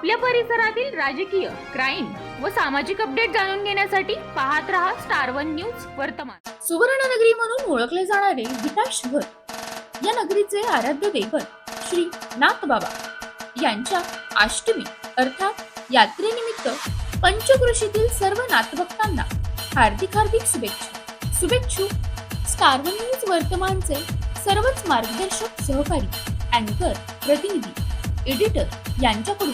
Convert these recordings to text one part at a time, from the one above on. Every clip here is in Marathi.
आपल्या परिसरातील राजकीय क्राईम व सामाजिक अपडेट जाणून घेण्यासाठी पाहत रहा स्टार वन न्यूज वर्तमान. सुवर्णनगरी म्हणून ओळखले जाणारे विकास घर या नगरीचे आराध्य दैवत श्री नाथबाबा यांच्या अष्टमी अर्थात यात्रेनिमित्त पंचकृषीतील सर्व नाथभक्तांना हार्दिक हार्दिक शुभेच्छा. शुभेच्छू स्टार वन न्यूज वर्तमानचे सर्वच मार्गदर्शक सहकारी अँकर प्रतिनिधी एडिटर यांच्याकडून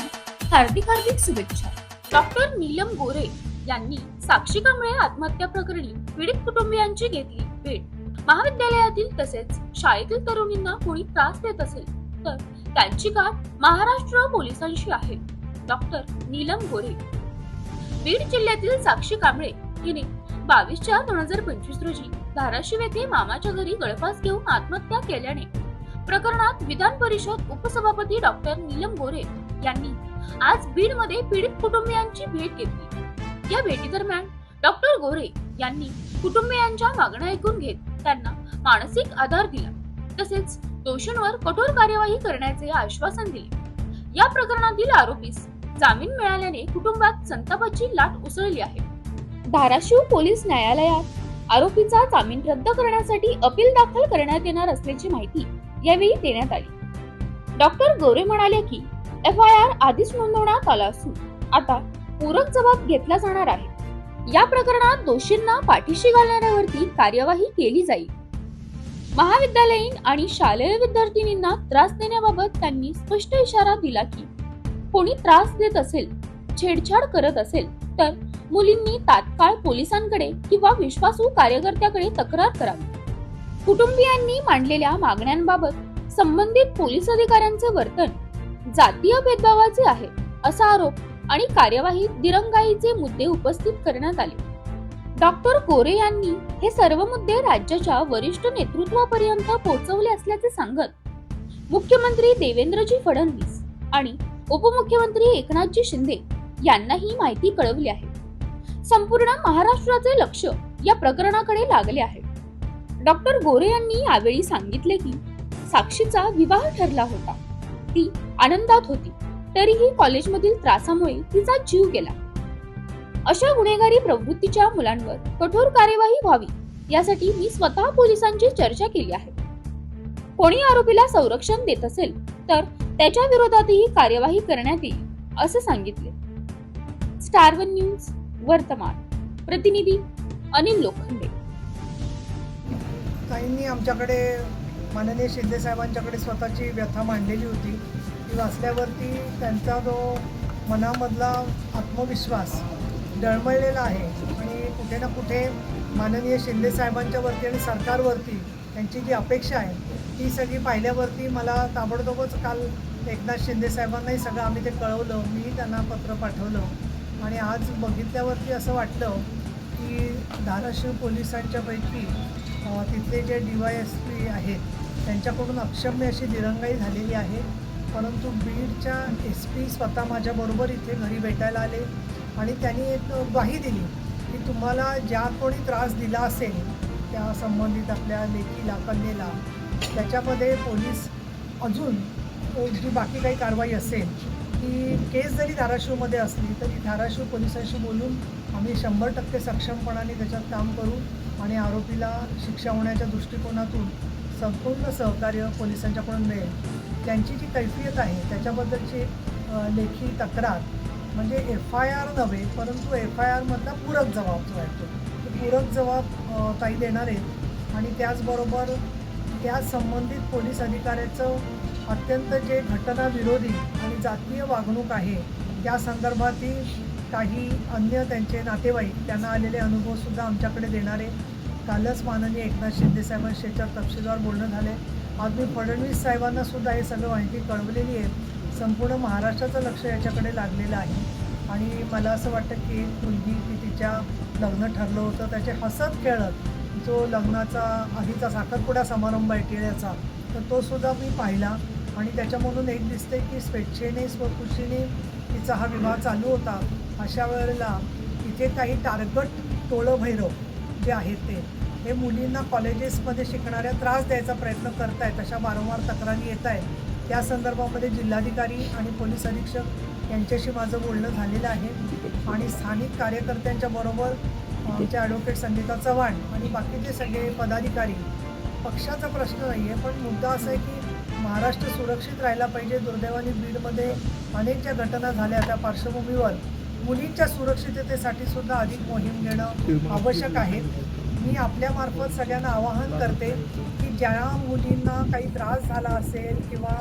हार्दिक हार्दिक शुभेच्छा. डॉक्टर नीलम गोरे यांनी साक्षी कांबळे आत्महत्या प्रकरणी पीडित कुटुंबियांची घेतली भेट. महाविद्यालयातील तसेच शाळेतील तरुणींना कोणी त्रास देत असेल तर त्यांची गाठ महाराष्ट्र पोलिसांशी आहे. डॉक्टर नीलम गोरे. बीड जिल्ह्यातील साक्षी कांबळे हिने बावीस चार दोन हजार पंचवीस रोजी धाराशिव येथे मामाच्या घरी गळफास घेऊन आत्महत्या केल्याने प्रकरणात विधान परिषद उपसभापती डॉक्टर नीलम गोरे यांनी आज बीडमध्ये पीडित कुटुंबियांची भेट घेतली. या भेटीदरम्यान डॉक्टर गोरे यांनी कुटुंबियांच्या मागण्या ऐकून घेत त्यांना मानसिक आधार दिला. तसेच दोषींवर कठोर कार्यवाही करण्याचे आश्वासन दिले. या प्रकरणातील आरोपीस जामीन मिळाल्याने कुटुंबात संतापाची लाट उसळली आहे. धाराशिव पोलीस न्यायालयात आरोपीचा जामीन रद्द करण्यासाठी अपील दाखल करण्यात येणार असल्याची माहिती यावेळी देण्यात आली. डॉक्टर गोरे म्हणाले की एफ आय आर आधीच नोंदवण्यात आला असून आता पूरक जबाब घेतला जाणार आहे. या प्रकरणात दोषींना पाठीशी घालणाऱ्यावरती कार्यवाही केली जाईल. महाविद्यालयीन आणि शालेय विद्यार्थिनींना त्रास देण्याबाबत त्यांनी स्पष्ट इशारा दिला की कोणी त्रास देत असेल छेडछाड करत असेल तर मुलींनी तात्काळ पोलिसांकडे किंवा विश्वासू कार्यकर्त्याकडे तक्रार करावी. कुटुंबियांनी मांडलेल्या मागण्यांबाबत संबंधित पोलीस अधिकाऱ्यांचे वर्तन जातीय भेदभावाचे आहे असा आरोप आणि कार्यवाहीत दिरंगाईचे मुद्दे उपस्थित करण्यात आले. डॉक्टर गोरे यांनी हे सर्व मुद्दे राज्याच्या वरिष्ठ नेतृत्वापर्यंत पोहोचवले असल्याचे सांगत मुख्यमंत्री देवेंद्रजी फडणवीस आणि उपमुख्यमंत्री एकनाथजी शिंदे यांना ही माहिती कळवली आहे. संपूर्ण महाराष्ट्राचे लक्ष या प्रकरणाकडे लागले आहे. डॉक्टर गोरे यांनी यावेळी सांगितले की साक्षीचा विवाह ठरला होता. ती आनंदात होती. तरीही कॉलेजमधील त्रासामुळे तिचा जीव गेला. अशा गुन्हेगारी प्रवृत्तीच्या मुलांवर कठोर कार्यवाही व्हावी यासाठी मी स्वतः पोलिसांची चर्चा केली आहे. कोणी आरोपीला संरक्षण देत असेल तर त्याच्या विरोधातही कार्यवाही करण्यात येईल असं सांगितले. स्टार वन न्यूज वर्तमान. प्रतिनिधी अनिल लोखंडे. काहींनी आमच्याकडे माननीय शिंदे साहेबांच्याकडे स्वतःची व्यथा मांडलेली होती. ती वाचल्यावरती त्यांचा जो मनामधला आत्मविश्वास डळमळलेला आहे आणि कुठे ना कुठे माननीय शिंदे आणि सरकारवरती त्यांची जी अपेक्षा आहे ती सगळी पाहिल्यावरती मला ताबडतोबच काल एकनाथ शिंदे साहेबांनाही सगळं आम्ही ते कळवलं मीही त्यांना पत्र पाठवलं आणि आज बघितल्यावरती असं वाटलं की धाराशिव पोलिसांच्यापैकी तिथले जे डी वाय एस पी आहेत त्यांच्याकडून अक्षम्य अशी दिरंगाई झालेली आहे. परंतु बीडच्या एस पी स्वतः माझ्याबरोबर इथे घरी भेटायला आले आणि त्यांनी एक ग्वाही दिली की तुम्हाला ज्या कोणी त्रास दिला असेल त्या संबंधित आपल्या लेखीला कन्येला त्याच्यामध्ये पोलीस अजून जी बाकी काही कारवाई असेल की केस जरी धाराशिवमध्ये असली तरी धाराशिव पोलिसांशी बोलून आम्ही शंभर टक्के सक्षमपणाने त्याच्यात काम करू. आणि आरोपीला शिक्षा होण्याच्या दृष्टिकोनातून संपूर्ण सहकार्य पोलिसांच्याकडून मिळेल. त्यांची जी कैफियत आहे त्याच्याबद्दलची लेखी तक्रार म्हणजे एफ आय आर नव्हे परंतु एफ आय आरमधला पूरक जबाब जो आहे तो. पूरक जबाब काही ताई देणार आहेत. आणि त्याचबरोबर त्या संबंधित पोलीस अधिकाऱ्याचं अत्यंत जे घटनाविरोधी आणि जातीय वागणूक आहे त्या संदर्भातील काही अन्य त्यांचे नातेवाईक त्यांना आलेले अनुभवसुद्धा आमच्याकडे देणारे. कालच माननीय एकनाथ शिंदे साहेबांशी याच्यावर तपशीलवार बोलणं झाले. आज मी फडणवीस साहेबांना सुद्धा हे सगळं माहिती कळवलेली आहे. संपूर्ण महाराष्ट्राचं लक्ष याच्याकडे लागलेलं आहे. आणि मला असं वाटतं की एक मुलगी की तिच्या लग्न ठरलं होतं. त्याचे हसत खेळत जो लग्नाचा आधीचा साखरपुडा समारंभ आहे टिळ्याचा तर तो सुद्धा मी पाहिला. आणि त्याच्यामधून एक दिसते की स्वेच्छेने स्वखुशीने तिचा हा विवाह चालू होता. अशा वेळेला तिथे काही टार्गट टोळं भैरव जे आहेत ते हे मुलींना कॉलेजेसमध्ये शिकणाऱ्या त्रास द्यायचा प्रयत्न करत आहेत अशा वारंवार तक्रारी येत आहेत त्या संदर्भामध्ये जिल्हाधिकारी आणि पोलीस अधीक्षक यांच्याशी माझं बोलणं झालेलं आहे. आणि स्थानिक कार्यकर्त्यांच्या बरोबर आमच्या ॲडव्होकेट संगीता चव्हाण आणि बाकीचे सगळे पदाधिकारी पक्षाचा प्रश्न नाही आहे पण मुद्दा असा आहे की महाराष्ट्र सुरक्षित राहिला पाहिजे. दुर्दैवाने बीडमध्ये अनेक ज्या घटना झाल्या. त्या पार्श्वभूमीवर मुलींच्या सुरक्षिततेसाठी सुद्धा अधिक मोहीम घेणं आवश्यक आहे. मी आपल्यामार्फत सगळ्यांना आवाहन करते की ज्या मुलींना काही त्रास झाला असेल किंवा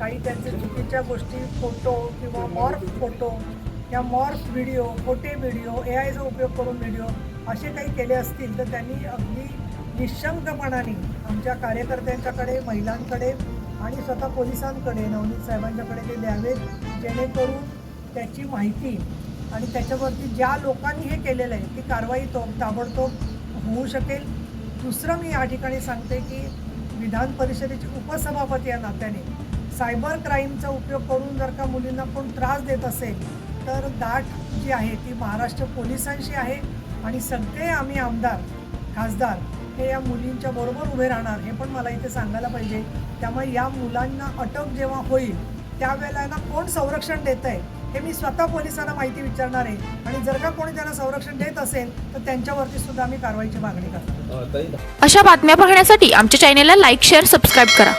काही त्यांचे चुकीच्या गोष्टी फोटो किंवा मॉर्फ फोटो या मॉर्फ व्हिडिओ खोटे व्हिडिओ ए आयचा उपयोग करून व्हिडिओ असे काही केले असतील तर त्यांनी अगदी निशंकपणाने आमच्या कार्यकर्त्यांच्याकडे महिलांकडे आणि स्वतः पोलिसांकडे नवनीत साहेबांच्याकडे ते द्यावेत जेणेकरून त्याची माहिती आणि त्याच्यावरती ज्या लोकांनी हे केलेलं आहे ती कारवाई तो ताबडतोब होऊ शकेल. दुसरं मी या ठिकाणी सांगते की विधान परिषदेचे उपसभापती या नात्याने सायबर क्राईमचा उपयोग करून जर का मुलींना कोण त्रास देत असेल तर दाट जी आहे ती महाराष्ट्र पोलिसांशी आहे. आणि सगळे आम्ही आमदार खासदार हे या मुलींच्या बरोबर उभे राहणार हे पण मला इथे सांगायला पाहिजे. त्यामुळे या मुलांना अटक जेव्हा होईल त्यावेळेला ना कोण संरक्षण देत आहे हे मी स्वतः पोलिसांना माहिती विचारणार आहे. आणि जर का कोणी त्यांना संरक्षण देत असेल तर त्यांच्यावरती सुद्धा आम्ही कारवाईची मागणी करतो अशा बातम्या पाहण्यासाठी आमच्या चॅनेलला लाईक शेअर सबस्क्राईब करा.